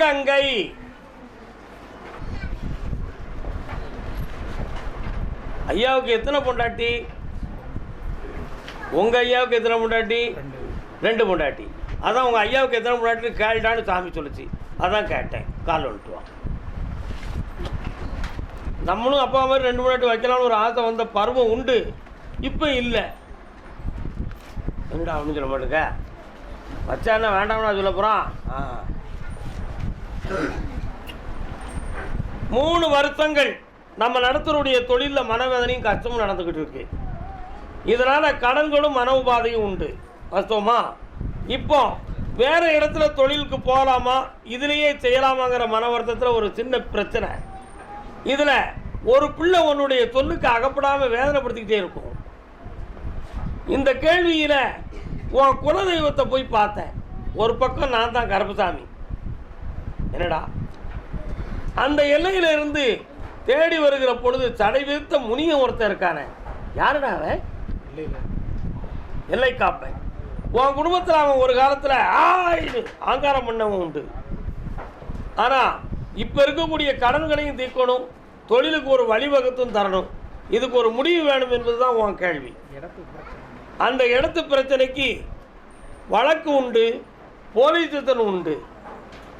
சிவகங்கை ஐயாவுக்கு எத்தனை பொண்டாட்டி? உங்க ஐயாவுக்கு எத்தனை பொண்டாட்டி? ரெண்டு பொண்டாட்டி. அதான் உங்க ஐயாவுக்கு எத்தனை பொண்டாட்டி கேட்டான்னு சாமி சொல்லிச்சு. அதான் கேட்டேன். கால் வந்துட்டுவான் நம்மளும் அப்பா மாதிரி ரெண்டு பொண்டாட்டி வைக்கலாம்னு ஒரு ஆசை வந்த பருவம் உண்டு. இப்போ இல்லை. என்னடா அப்படின்னு சொல்ல மாட்டேங்க? வச்சா என்ன வேண்டாம்னா சொல்ல போகிறான் ஆ. மூணு வருஷங்கள் நம்ம நடத்துறவுடைய தொழிலில் மனவேதனையும் கஷ்டமும் நடந்துக்கிட்டு இருக்கு. இதனால் கடன்களும் மன உபாதையும் உண்டு. வாஸ்தவமா? இப்போ வேறு இடத்துல தொழிலுக்கு போகலாமா இதுலேயே செய்யலாமாங்கிற மன வருத்தத்தில் ஒரு சின்ன பிரச்சனை. இதில் ஒரு பிள்ளை உன்னுடைய சொல்லுக்கு அகப்படாமல் வேதனைப்படுத்திக்கிட்டே இருக்கும். இந்த கேள்வியில் உன் குலதெய்வத்தை போய் பார்த்தேன். ஒரு பக்கம் நான் தான் கருப்பசாமி. என்னடா? அந்த எல்லையில இருந்து தேடி வருகிற பொழுது தடை விருத்த முனிய ஒருத்தன் இருக்கானே. யாருடா அவன்? எல்லை காப்பேன். உன் குடும்பத்தில் அவன் ஒரு காலத்தில் ஆயிடு ஆங்காரம் பண்ணவன் உண்டு. ஆனால் இப்போ இருக்கக்கூடிய கடன்களையும் தீர்க்கணும் தொழிலுக்கு ஒரு வழிவகுத்தும் தரணும். இதுக்கு ஒரு முடிவு வேணும் என்பதுதான் உன் கேள்வி. அந்த இடத்து பிரச்சனைக்கு வழக்கு உண்டு போலீஸ் உண்டு.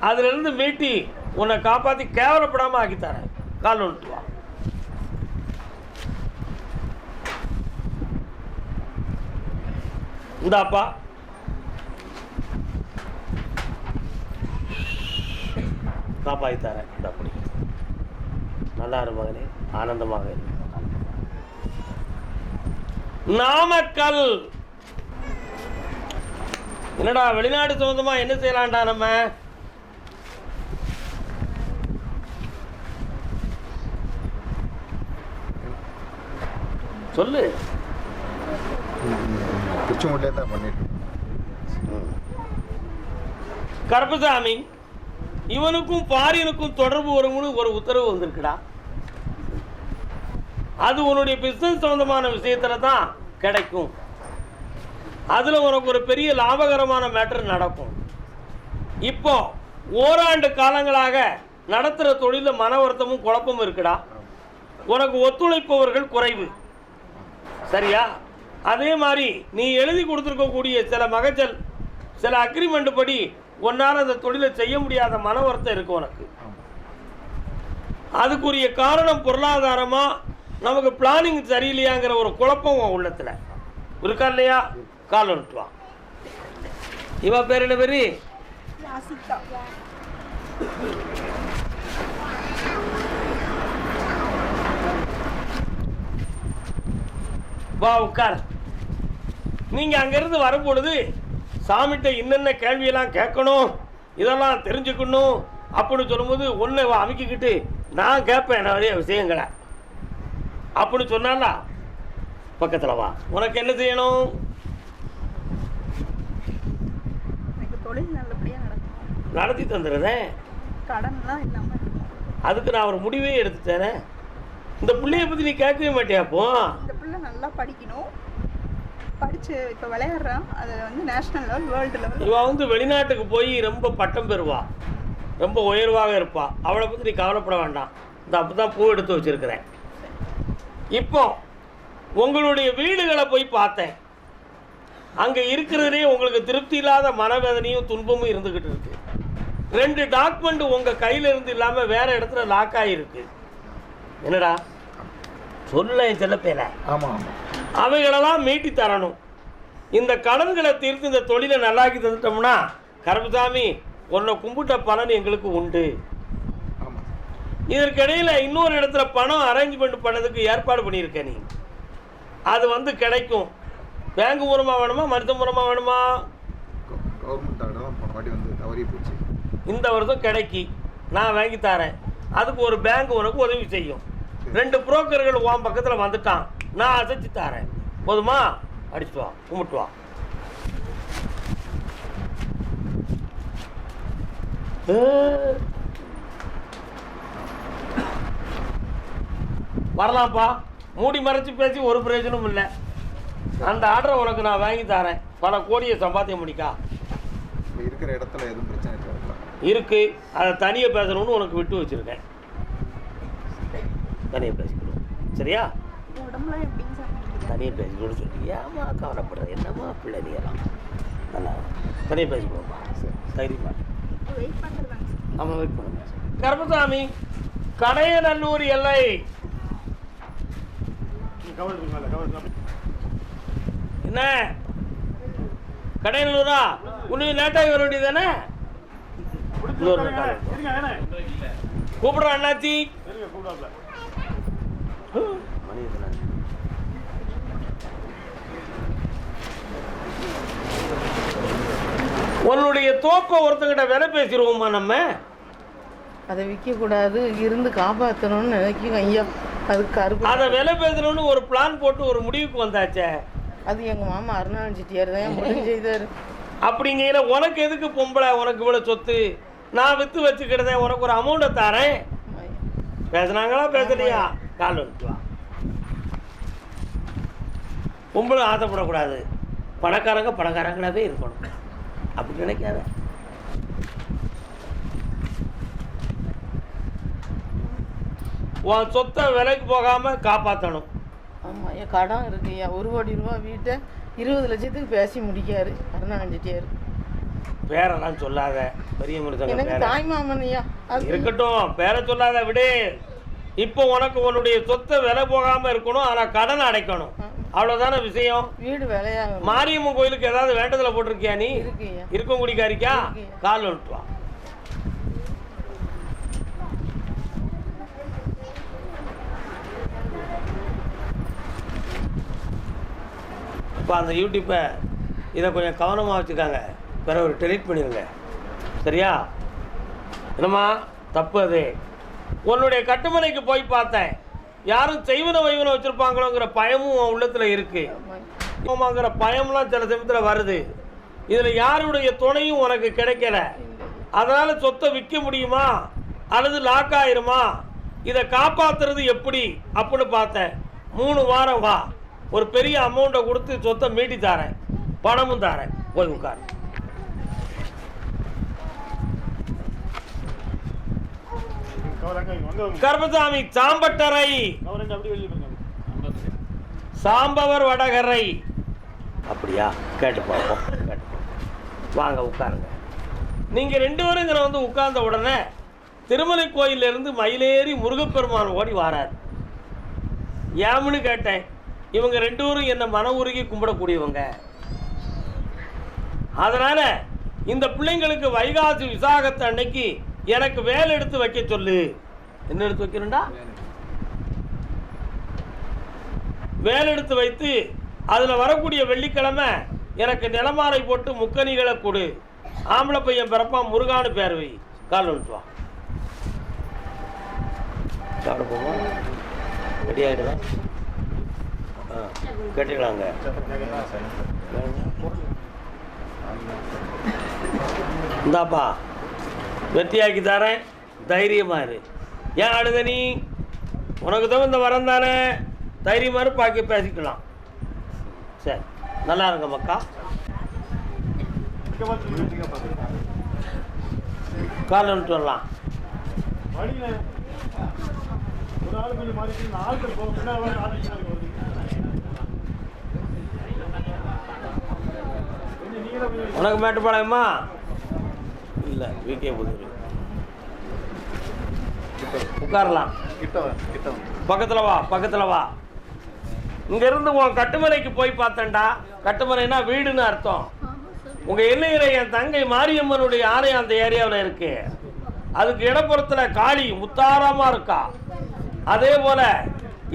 அதுலேருந்து மீட்டி உன்னை காப்பாற்றி கேவலப்படாமல் ஆக்கித்தரேன் கால் வந்துட்டு வா. இந்தாப்பா. காப்பாற்றி தரேன். இந்த அப்படி நல்லா இரு மகனே. ஆனந்தமாக நாமக்கல். என்னடா வெளிநாடு சம்பந்தமா என்ன செய்யலாம்டா நம்ம? சொல்லு. திருச்செங்கோட்டிலே தான் பண்ணிட்டு கருப்பசாமி இவனுக்கும் பாரியனுக்கும் தொடர்பு வரும்னு ஒரு உத்தரவு வந்திருக்குடா. அது உன்னுடைய பிஸ்னஸ் சம்பந்தமான விஷயத்துல தான் கிடைக்கும். அதில் உனக்கு ஒரு பெரிய லாபகரமான மேட்டர் நடக்கும். இப்போ ஓராண்டு காலங்களாக நடத்துகிற தொழிலில் மன வருத்தமும் குழப்பமும் இருக்குடா. உனக்கு ஒத்துழைப்பவர்கள் குறைவு. சரியா? அதே மாதிரி நீ எழுதி கொடுத்துருக்கக்கூடிய சில மகஜல் சில அக்ரிமெண்ட் படி உன்னால் அந்த தொழிலை செய்ய முடியாத மன வருத்தம் இருக்கு உனக்கு. அதுக்குரிய காரணம் பொருளாதாரமாக நமக்கு பிளானிங் சரியில்லையாங்கிற ஒரு குழப்பம் உன் உள்ளத்தில். இருக்கா இல்லையா? கால் வந்துட்டுவான் இவன் பேர் என்ன பேர்? வா உட்கார். நீங்க அங்கிருந்து வரும்பொழுது சாமிகிட்ட என்னென்ன கேள்வியெல்லாம் கேட்கணும் இதெல்லாம் தெரிஞ்சுக்கணும் அப்படின்னு சொல்லும்போது ஒன்றை அமைக்கிக்கிட்டு நான் கேட்பேன் நிறைய விஷயங்களை. அப்படின்னு சொன்னால பக்கத்தில் வா. உனக்கு என்ன செய்யணும்? நடத்தி தந்துடுறேன். அதுக்கு நான் ஒரு முடிவே எடுத்துட்டேனே. இந்த பிள்ளைய பற்றி நீ கேட்கவே மாட்டியா அப்போ நல்லா படிக்கணும். படித்து இப்போ விளையாடுறான். அது வந்து நேஷ்னல் லெவல் வேர்ல்டு லெவல் இவன் வந்து வெளிநாட்டுக்கு போய் ரொம்ப பட்டம் பெறுவா. ரொம்ப உயர்வாக இருப்பா. அவளை பற்றி நீ கவலைப்பட வேண்டாம். இந்த அப்போ தான் பூ எடுத்து வச்சிருக்கிறேன். இப்போ உங்களுடைய வீடுகளை போய் பார்த்தேன். அங்கே இருக்கிறதே உங்களுக்கு திருப்தி இல்லாத மனவேதனையும் துன்பமும் இருந்துக்கிட்டு இருக்கு. ரெண்டு டாக்குமெண்ட் உங்கள் கையில் இருந்து இல்லாமல் வேற இடத்துல லாக் ஆகிருக்கு என்னடா? சொல்ல என் செல்லப்பேல ஆமாம் அவைகளெல்லாம் மீட்டி தரணும். இந்த கடன்களை தீர்த்து இந்த தொழிலை நல்லாக்கி தந்துட்டோம்னா கருப்புசாமி உன்னை கும்பிட்ட பலன் எங்களுக்கு உண்டு. இதற்கிடையில் இன்னொரு இடத்துல பணம் அரேஞ்ச்மெண்ட் பண்ணதுக்கு ஏற்பாடு பண்ணியிருக்க நீ. அது வந்து கிடைக்கும். பேங்க் மூலமாக வேணுமா மருத்துவ மூலமாக வேணுமா? இந்த வருஷம் கிடைக்கி. நான் வாங்கி தரேன். அதுக்கு ஒரு பேங்க் உனக்கு உதவி செய்யும். ரெண்டு புரோக்கர்கள் உன் பக்கத்தில் வந்துட்டான். நான் அசைச்சு தரேன். போதுமா? அடிச்சுட்டு வா. கும்பிட்டு வா. வரலாம்ப்பா. மூடி மறைச்சு பேசி ஒரு பிரயோஜனமும் இல்லை. அந்த ஆர்டரை உனக்கு நான் வாங்கி தரேன். பல கோடியை சம்பாத்தியம் முடிக்கா இப்போ இருக்கிற இடத்துல எதுவும் பிரச்சனை இருக்கு. அதை தனியாக பேசணும்னு உனக்கு விட்டு வச்சுருக்கேன். தனியாக பேசிக்கணும் சரியா? தனியாக பேசிக்கணும்னு சொல்லி ஏமா கவலைப்படுற என்னம்மா பிள்ளை நீ எல்லாம்? நல்லா தனியாக பேசிக்கணும்ப்பா தைரியமா. ஆமாம் வெயிட் பண்ணுங்க. கருப்பசாமி கடையநல்லூர் எல்லை. என்ன? கடையநல்லூரா? இன்னும் லேட்டாகி வர வேண்டியது தானே கூப்பிடுறோம் அண்ணாச்சி மணி எத்தனை? உன்னுடைய தோப்பை ஒருத்தங்கிட்ட விலை பேசிடுவோமா நம்ம? அதை விற்கக்கூடாது இருந்து காப்பாற்றணும்னு நினைக்கும் ஐயா. அது கருப்பு அதை விலை பேசணும்னு ஒரு பிளான் போட்டு ஒரு முடிவுக்கு வந்தாச்சே. அது எங்கள் மாமா அருணாள் செட்டியார் தான் முடிவு செய்தார். அப்படிங்கிற உனக்கு எதுக்கு பொம்பளை? உனக்கு இவ்வளோ சொத்து. நான் விற்று வச்சுக்கிட்டதேன் உனக்கு ஒரு அமௌண்ட்டை தரேன். பேசுனாங்களா பேசலையா? கால் வந்துட்டு வா. பொம்பளை ஆசைப்படக்கூடாது. பணக்காரங்க பணக்காரங்களாவே இருக்கணும். அப்படி நினைக்காத. உன் சொத்தை விலைக்கு போகாமல் காப்பாற்றணும் ஆமாம் ஐயா கடன் இருக்கு ஐயா ஒரு கோடி ரூபா வீட்டை இருபது லட்சத்துக்கு பேசி முடிக்காரு அருணாள் செட்டியார். பேரெல்லாம் சொல்லாத பெரிய மனுஷங்க எனக்கு பேர. தாய் மாமன் ஐயா அது இருக்கட்டும் பேரை சொல்லாத விடு. இப்போ உனக்கு உன்னுடைய சொத்தை விலை போகாம இருக்கணும் ஆனா கடன் அடைக்கணும். அவ்வளவுதானே விஷயம்? வீடு விலையாக மாரியம்மன் கோயிலுக்கு ஏதாவது வேண்டதில் போட்டிருக்கியா நீ? இருக்கும் குடிக்காரிக்கா. கால் விட்டு வா இப்போ அந்த யூடியூப்பை இதை கொஞ்சம் கவனமாக வச்சுக்காங்க. பிறகு ஒரு டெலிட் பண்ணிடுங்க சரியா? என்னம்மா? தப்பு அது. உன்னுடைய கட்டுமனைக்கு போய் பார்த்தேன். யாரும் செய்வன வைவனை வச்சுருப்பாங்களோங்கிற பயமும் உன் உள்ளத்தில் இருக்குது ஆமாம் பயம்லாம் சில சமயத்தில் வருது. இதில் யாருடைய துணையும் உனக்கு கிடைக்கல. அதனால் சொத்தை விற்க முடியுமா? அல்லது லாக் ஆயிருமா? இதை காப்பாத்துறது எப்படி? அப்படின்னு பார்த்தேன். மூணு வாரம் வா. ஒரு பெரிய அமௌண்ட்டை கொடுத்து சொத்தை மீட்டி தரேன். பணமும் தரேன். போய் உட்காரு. கர்மசாமி சாம்பட்டரை சாம்பவர் வடகரை. அப்படியா? கேட்டு பார்ப்போம். வாங்க உட்காருங்க. நீங்கள் ரெண்டு பேரும் இங்கே வந்து உட்கார்ந்த உடனே திருமலை கோயிலிருந்து மயிலேறி முருகப்பெருமான் ஓடி வாரார். ஏம்னு கேட்டேன். இவங்க ரெண்டு பேரும் என்னை மன உருகி கும்பிடக்கூடியவங்க. அதனால் இந்த பிள்ளைங்களுக்கு வைகாசி விசாகத்தை அன்னைக்கு எனக்கு வேலை எடுத்து வைக்க சொல்லு. என்ன எடுத்து வைக்கணும்டா? வேலை எடுத்து. வைத்து அதில் வரக்கூடிய வெள்ளிக்கிழமை எனக்கு நிலமாலை போட்டு முக்கணிகளை கொடு. ஆம்பளை பையன் பிறப்பான் முருகானு பேர் வை. கால் போமா ரெடி ஆகிடுதா ஆ கேட்டுக்கலாங்க. இந்தாப்பா. வெற்றியாக்கி தரேன். தைரியமாக இரு. ஏன் அழுத நீ உனக்கு தான் இந்த வரம் தானே. தைரியமாக இரு பாக்கி பேசிக்கலாம். சரி நல்லா இருங்க மக்கா. கால் வந்துட்டு வரலாம். உனக்கு மேட்டுப்பாளையமா? இல்லை விகே புதூர். உட்காரலாம். பக்கத்தில் வா பக்கத்தில் வா. இங்கேருந்து உன் கட்டுமலைக்கு போய் பார்த்தேன்டா. கட்டுமலைனா வீடுன்னு அர்த்தம். உங்கள் எல்லையில் என் தங்கை மாரியம்மனுடைய ஆலயம் அந்த ஏரியாவில் இருக்கு. அதுக்கு இடப்புறத்தில் காளி முத்தாரமாக இருக்கா. அதே போல்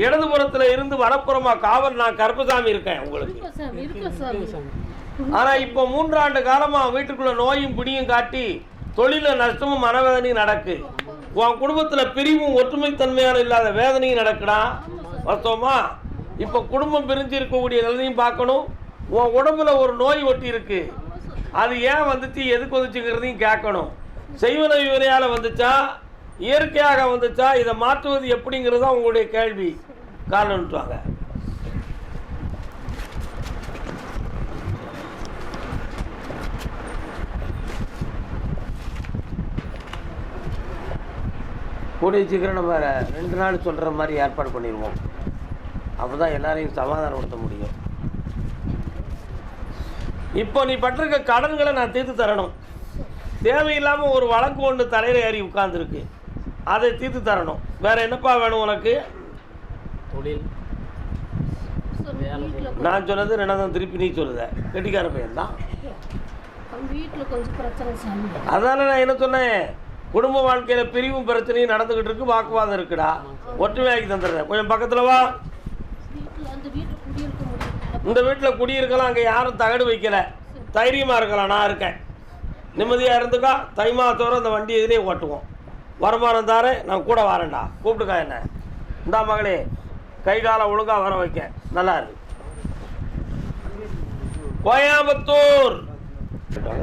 இடதுபுறத்தில் இருந்து வலப்புறமாக காவல் நான் கருப்பசாமி இருக்கேன் உங்களுக்கு. ஆனால் இப்போ மூன்றாண்டு காலமாக வீட்டுக்குள்ள நோயும் பிடியும் காட்டி தொழில நஷ்டமும் மனவேதனையும் நடக்கு. உன் குடும்பத்தில் பிரிவும் ஒற்றுமைத்தன்மையான இல்லாத வேதனையும் நடக்குடா. வாஸ்தவமா? இப்போ குடும்பம் பிரிஞ்சு இருக்கக்கூடிய நிலையும் பார்க்கணும். உன் உடம்புல ஒரு நோய் ஒட்டி இருக்கு. அது ஏன் வந்துச்சு எதுக்கு வந்துச்சுங்கிறதையும் கேட்கணும். செய்வன விவரையால் வந்துச்சா? இயற்கையாக வந்துச்சா? இதை மாற்றுவது எப்படிங்கிறது தான் உங்களுடைய கேள்வி. காரணம் வாங்க கூடிய சீக்கிரம் நம்ம ரெண்டு நாள் சொல்கிற மாதிரி ஏற்பாடு பண்ணிடுவோம். அப்போ தான் எல்லாரையும் சமாதானப்படுத்த முடியும். இப்போ நீ பட்டிருக்க கடன்களை நான் தீர்த்து தரணும். தேவையில்லாமல் ஒரு வழக்கு ஒன்று தலையில் ஏறி உட்காந்துருக்கு அதை தீர்த்து தரணும். வேற என்னப்பா வேணும் உனக்கு? தொழில். நான் சொன்னது ரெண்டாவது திருப்பி நீ சொல்லுத. கெட்டிக்கார பையன் தான் அதானே நான் என்ன சொன்னேன்? குடும்ப வாழ்க்கையில் பிரிவும் பிரச்சனையும் நடந்துக்கிட்டு இருக்கு வாக்குவாதம் இருக்குடா. ஒற்றுமையாக்கி தந்துடுறேன். கொஞ்சம் பக்கத்தில் வா. வீட்டில் இந்த வீட்டில் குடியிருக்கலாம் அங்கே யாரும் தகடு வைக்கல. தைரியமாக இருக்கலாம் நான் இருக்கேன். நிம்மதியாக இருந்துக்கா. தை மாதத்தோறும் அந்த வண்டி இதிலே ஓட்டுவோம். வருமானம் தாரேன் நான் கூட வரேன்டா. கூப்பிட்டுக்கா என்ன? இந்தா மகளே கை காலை ஒழுங்காக வர வைக்க. நல்லா இருக்கு கோயம்புத்தூர்.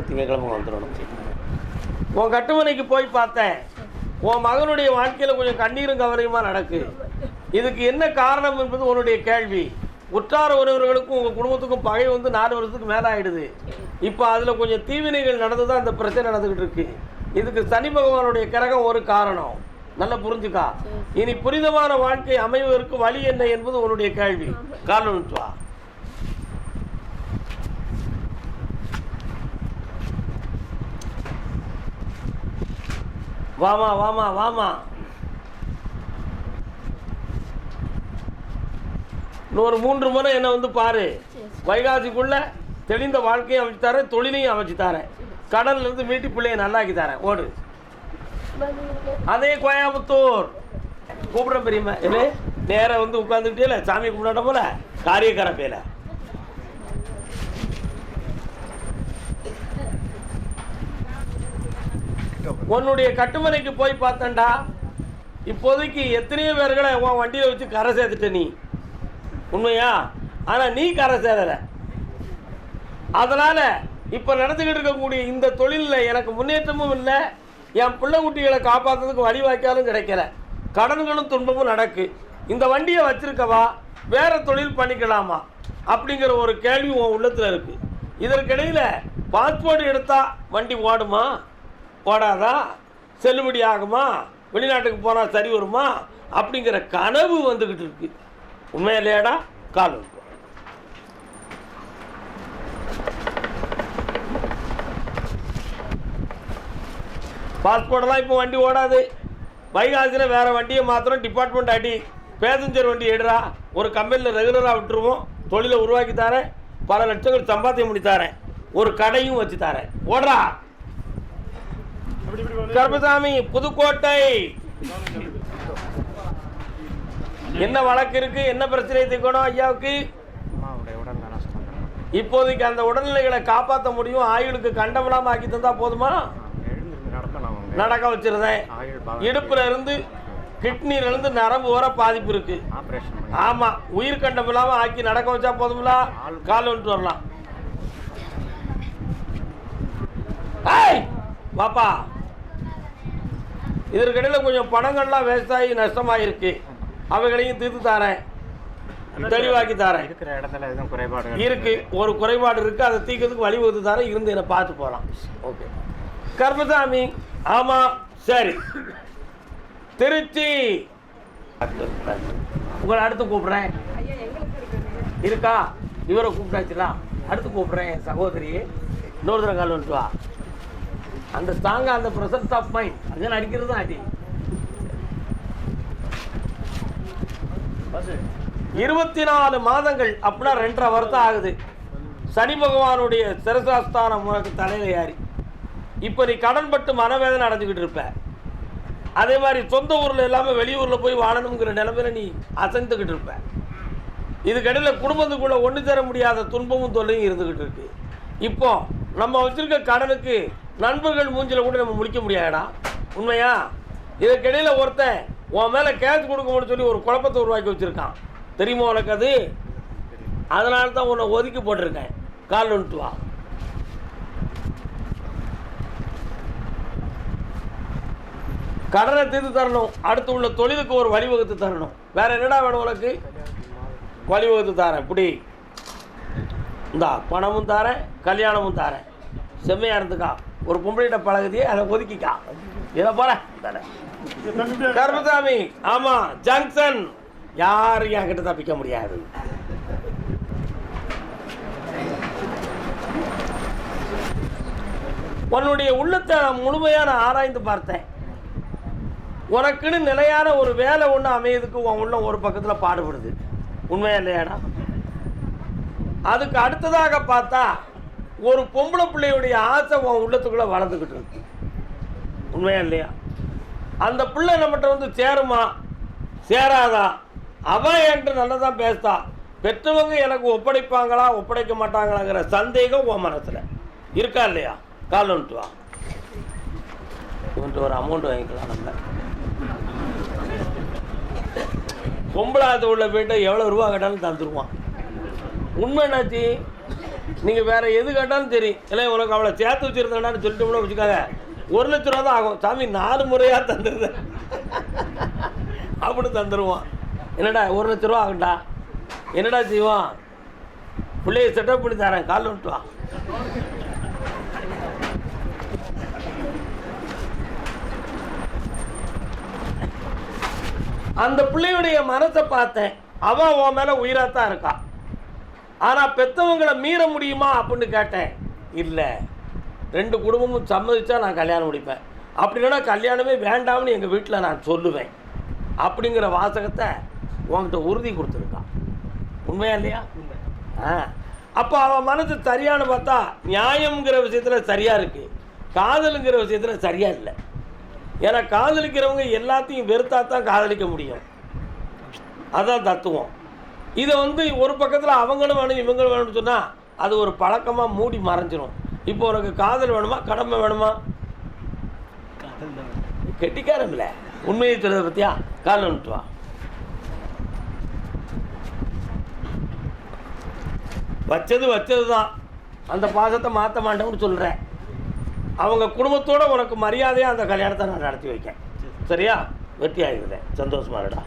திங்கக்கிழமை வந்துடணும். உன் கட்டுமனைக்கு போய் பார்த்தேன். உன் மகனுடைய வாழ்க்கையில் கொஞ்சம் கண்ணீரும் கவலையுமா நடக்கு? இதுக்கு என்ன காரணம் என்பது உன்னுடைய கேள்வி. உற்றார உறவினர்களுக்கும் உங்கள் குடும்பத்துக்கும் பகை வந்து நாலு வருஷத்துக்கு மேலே ஆயிடுது இப்போ அதில் கொஞ்சம் தீவினைகள் நடந்து தான் இந்த பிரச்சனை நடந்துக்கிட்டு இருக்கு. இதுக்கு சனி பகவானுடைய கிரகம் ஒரு காரணம். நல்லா புரிஞ்சுக்கா. இனி புனிதமான வாழ்க்கை அமைவதற்கு வழி என்ன என்பது உன்னுடைய கேள்வி. காரணம் வாமா வாமா வாமா. இன்னொரு மூன்று முறை என்னை வந்து பாரு. வைகாசிக்குள்ள தெளிந்த வாழ்க்கையும் அமைச்சு தரேன் தொழிலையும் அமைச்சு தரேன். கடல்ல இருந்து மீட்டி பிள்ளைய நல்லாக்கி தரேன். ஓடு. அதே கோயம்புத்தூர். கூப்பிட பெரியம்மா. இல்லை நேராக வந்து உட்காந்துக்கிட்டே இல்லை? சாமி கும்பிடாட்ட போல? காரியக்கார பேல உன்னுடைய கட்டுமனைக்கு போய் பார்த்தேன்டா. இப்போதைக்கு எத்தனையோ பேர்களை உன் வண்டியில் வச்சு கரை சேர்த்துட்ட நீ. உண்மையா? ஆனால் நீ கரை சேரலை அதனால் இப்போ நடந்துக்கிட்டு இருக்கக்கூடிய இந்த தொழிலில் எனக்கு முன்னேற்றமும் இல்லை. என் பிள்ளை குட்டிகளை காப்பாற்றுறதுக்கு வழிவாய்க்காலும் கிடைக்கல. கடன்களும் துன்பமும் நடக்கு. இந்த வண்டியை வச்சுருக்கவா? வேறு தொழில் பண்ணிக்கலாமா? அப்படிங்கிற ஒரு கேள்வி உன் உள்ளத்தில் இருக்குது இதற்கிடையில் பாஸ்போர்ட் எடுத்தால் வண்டி ஓடுமா? ஓடாதா செல்லுபடி ஆகுமா? வெளிநாட்டுக்கு போனால் சரி வருமா? அப்படிங்கிற கனவு வந்துக்கிட்டு இருக்கு. உண்மையிலேடா கால் வைப்போம் பாஸ்போர்ட்டெல்லாம் இப்போ வண்டி ஓடாது. வைகாசியில் வேறு வண்டியை மாத்திரம் டிபார்ட்மெண்ட் அடி பேசஞ்சர் வண்டி எடுறா. ஒரு கம்பெனியில் ரெகுலராக விட்டுருவோம். தொழிலை உருவாக்கி தரேன். பல லட்சங்கள் சம்பாத்தியம் பண்ணி தரேன். ஒரு கடையும் வச்சு தரேன். ஓடுறா. கருப்பசாமி புதுக்கோட்டை. என்ன வழக்கு இருக்கு? என்ன பிரச்சனை தீர்க்கணும் ஐயாவுக்கு? இப்போதைக்கு அந்த உடல்நிலைகளை காப்பாற்ற முடியும். ஆயுளுக்கு கண்டமில்லாம ஆக்கி தந்தா போதுமா? நடக்க வச்சிருந்தேன். இடுப்புல இருந்து கிட்னில இருந்து நரம்பு வர பாதிப்பு இருக்கு. ஆமா. உயிர் கண்டம் இல்லாம ஆக்கி நடக்க வச்சா போதும்ல கால் வந்துட்டு வரலாம். ஏய்! வாப்பா. இதற்கிடையில் கொஞ்சம் பணங்கள்லாம் வேஸ்ட் ஆகி நஷ்டமாயிருக்கு. அவைகளையும் தீர்த்து தரேன். தெளிவாக்கி தரேன். இருக்கிற இடத்துல எதுவும் குறைபாடுகள் இருக்கு. ஒரு குறைபாடு இருக்கு. அதை தீர்க்கிறதுக்கு வழிவகுத்து தரேன். இருந்து என்னை பார்த்து போகலாம் ஓகே. கர்மசாமி ஆமாம் சரி. திருச்சி. உங்களை அடுத்து கூப்பிட்றேன். இருக்கா? இவரை கூப்பிட்டாச்சுலாம் அடுத்து கூப்பிட்றேன் என் சகோதரி. இன்னொரு தடவை கால் வந்துட்டு வா. அந்த ஸ்ட்ராங்காக அந்த ப்ரெசன்ஸ் ஆஃப் மைண்ட் அது அடிக்கிறது தான் அடி இருபத்தி நாலு மாதங்கள் அப்படின்னா ரெண்டரை வருஷம் ஆகுது. சனி பகவானுடைய சிரசாஸ்தானம் உனக்கு தலையில் ஏறி. இப்போ நீ கடன்பட்டு மனவேதனை நடந்துக்கிட்டு இருப்ப. அதே மாதிரி சொந்த ஊரில் இல்லாமல் வெளியூரில் போய் வாழணுங்கிற நிலைமையில நீ அசைந்துக்கிட்டு இருப்ப. இதுக்கடையில் குடும்பத்துக்குள்ளே ஒன்று தர முடியாத துன்பமும் தொல்லையும் இருந்துக்கிட்டு இருக்கு. இப்போ நம்ம வச்சுருக்க கடனுக்கு நண்பர்கள் மூஞ்சில் கூட நம்ம முடிக்க முடியாதடா. உண்மையா? இதற்கிடையில் ஒருத்தன் உன் மேலே கேஸ் கொடுக்கணும்னு சொல்லி ஒரு குழப்பத்தை உருவாக்கி வச்சுருக்கான். தெரியுமா உனக்கு அது? அதனால தான் உன்னை ஒதுக்கி போட்டிருக்கேன். கால் வந்துட்டு வா. கடனை தீர்த்து தரணும். அடுத்து உள்ள தொழிலுக்கு ஒரு வழிவகுத்து தரணும். வேற என்னடா வேணும் உனக்கு? வழிவகுத்து தரேன். இப்படி இந்தா பணமும் தரேன் கல்யாணமும் தரேன். செம்மையாக இருந்துக்கா. ஒரு பொம்பளைகிட்ட பழகுதியே அதை ஒதுக்கிக்கா. இதை போல கருமசாமி ஆமா ஜங்ஷன். யாரும் என்கிட்ட தப்பிக்க முடியாது. உன்னுடைய உள்ளத்தை நான் முழுமையா ஆராய்ந்து பார்த்தேன். உனக்குன்னு நிலையான ஒரு வேலை ஒன்று அமையதுக்கு உன் உள்ள ஒரு பக்கத்தில் பாடுபடுது. உண்மையா இல்லையாடா? அதுக்கு அடுத்ததாக பார்த்தா ஒரு பொம்பளை பிள்ளையுடைய ஆசை உன் உள்ளத்துக்குள்ளே வளர்ந்துக்கிட்டு இருக்கு. உண்மையா இல்லையா? அந்த பிள்ளை நம்மகிட்ட வந்து சேருமா? சேராதா? அவன் என்கிட்ட நல்லா தான் பேசுதா. பெற்றவங்க எனக்கு ஒப்படைப்பாங்களா? ஒப்படைக்க மாட்டாங்களாங்கிற சந்தேகம் உன் மனசில். இருக்கா இல்லையா? கால் வந்துட்டு வா. இவன்ட்டு ஒரு அமௌண்ட் வாங்கிக்கலாம் நம்ம. பொம்பளாத்து உள்ள போயிட்டு எவ்வளோ ரூபா கேட்டாலும் தந்துடுவான் உண்மை என்னாச்சு? நீங்கள் வேறு எது கேட்டாலும் சரி. இல்லை உனக்கு அவளை சேர்த்து வச்சுருந்தேன்னு சொல்லிட்டு கூட வச்சுக்காங்க ஒரு லட்ச ரூபா தான் ஆகும். சாமி நாலு முறையாக தந்துடுது அப்படின்னு தந்துடுவான் என்னடா ஒரு லட்ச ரூபா ஆகும்டா. என்னடா செய்வோம் பிள்ளைய செட்டப் பண்ணி தரேன். காலில் விட்டுவான் அந்த பிள்ளையுடைய மனசை பார்த்தேன். அவன் உன் மேலே உயிராக தான் இருக்கான் ஆனால் பெற்றவங்களை மீற முடியுமா அப்படின்னு கேட்டேன். இல்லை. ரெண்டு குடும்பமும் சம்மதிச்சா நான் கல்யாணம் முடிப்பேன். அப்படி இல்லைனா கல்யாணமே வேண்டாம்னு எங்கள் வீட்டில் நான் சொல்லுவேன். அப்படிங்கிற வாசகத்தை உன்கிட்ட உறுதி கொடுத்துருக்கான். உண்மையா இல்லையா? ஆ. அப்போ அவன் மனசு சரியானு பார்த்தா நியாயங்கிற விஷயத்தில் சரியாக இருக்குது காதலுங்கிற விஷயத்தில் சரியாக இல்லை. ஏன்னா காதலிக்கிறவங்க எல்லாத்தையும் வெறுத்தா தான் காதலிக்க முடியும். அதுதான் தத்துவம். இதை வந்து ஒரு பக்கத்தில் அவங்களும் வேணும் இவங்களும் வேணும்னு சொன்னால் அது ஒரு பழக்கமாக மூடி மறைஞ்சிரும். இப்போ உனக்கு காதல் வேணுமா கடமை வேணுமா? கெட்டிக்காரன் இல்லை உண்மையை சொல்றதை பற்றியா வந்துட்டு வா. வச்சது வச்சது தான் அந்த பாசத்தை மாற்ற மாட்டேன்னு சொல்கிறேன் அவங்க குடும்பத்தோட உனக்கு மரியாதையாக அந்த கல்யாணத்தை நான் நடத்தி வைக்கேன். சரியா? வெற்றி ஆகிடுறேன் சந்தோஷமா இருடா.